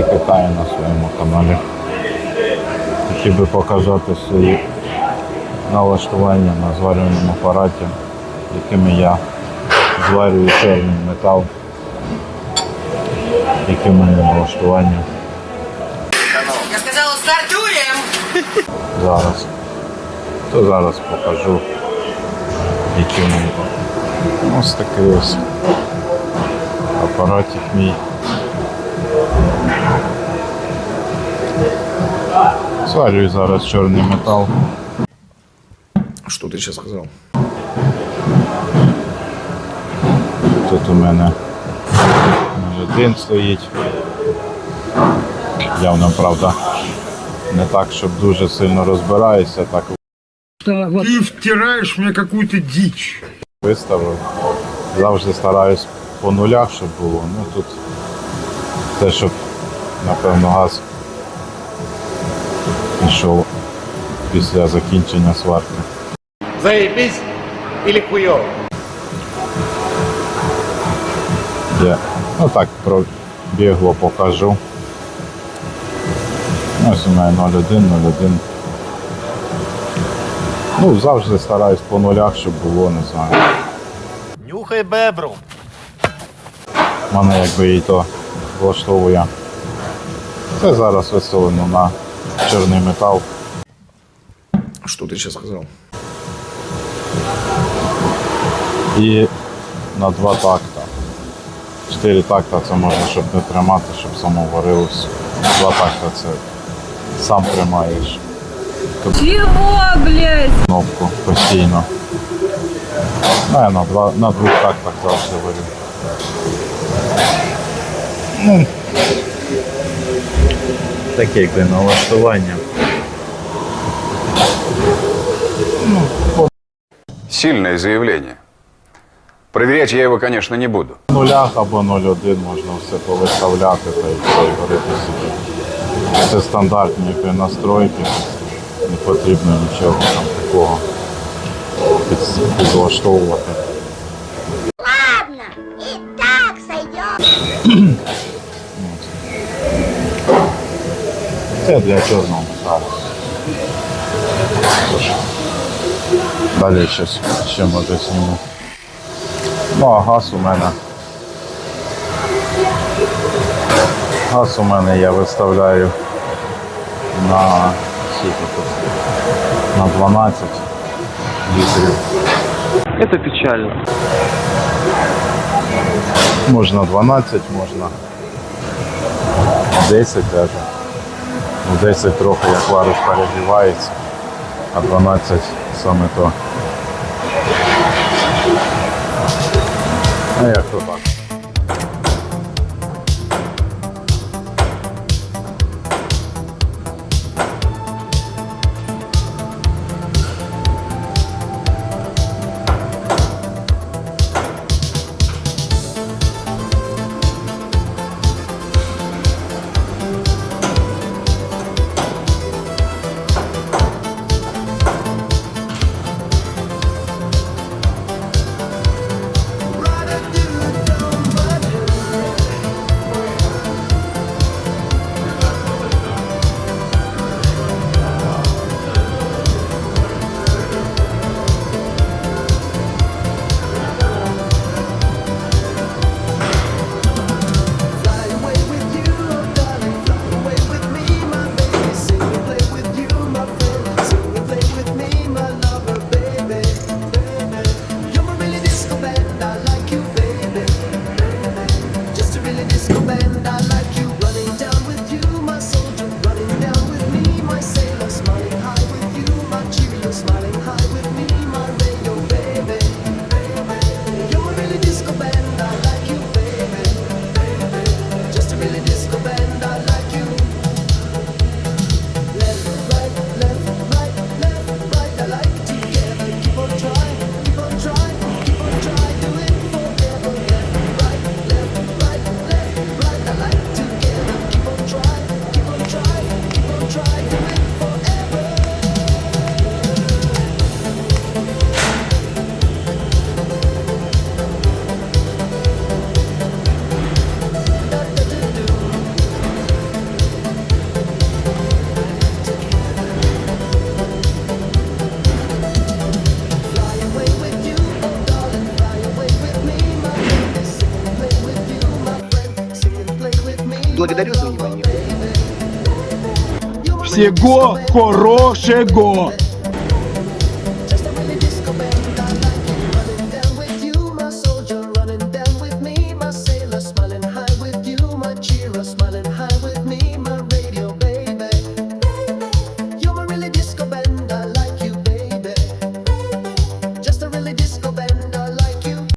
Китаю на своєму каналі. Хотів би показати свої налаштування на зварювальному апараті, якими я зварюю чорний метал, які в мене налаштування Я сказала, стартуем! зараз. То зараз покажу, які в мене. Ось такий ось апаратик мій. Зварюю зараз чорний метал. Что ты сейчас сказал? Тут у мене один стоїть. Явно, правда, не так, щоб дуже сильно розбираюся, так Ты втираешь мне какую-то дичь. виставив. Завжди стараюсь по нулях, щоб було. Ну тут те, щоб, напевно, газ пішов після закінчення сварки. Заебись или хуёво? Я ну так пробігло покажу. Ось у мене 0,1, 0,1. Ну, завжди стараюсь по нулях, щоб було, не знаю. Нюхай бебру. Мене якби і то влаштовує. Це зараз виставлено на чорний метал. Что ты сейчас сказал? І на два такта. Чотири такта це можна, щоб не тримати, щоб само варилось. Два такта це сам тримаєш Чего, блядь? кнопку постійно. Ну, я на, два, на двох тактах завжди варю. Ну, таке якби налаштування. Сильное заявление. Проверять я его, конечно, не буду. В нулях або 0,1 можна все повиставляти та й все і варити собі. Це стандартні якби, настройки. Не потрібно нічого там такого під- підлаштовувати. Ладно, и так сойдет. Це для чорного металу. Далі щось ще може зніму. Ну а газ у мене. Газ у мене я виставляю на? На 12 літрів. Это печально. Можна 12, можна 10 навіть. Ну, 10 трохи як вариш перегрівається, а 12 саме то. А як то так? Благодарю за внимание. Всего хорошего! Smiling high with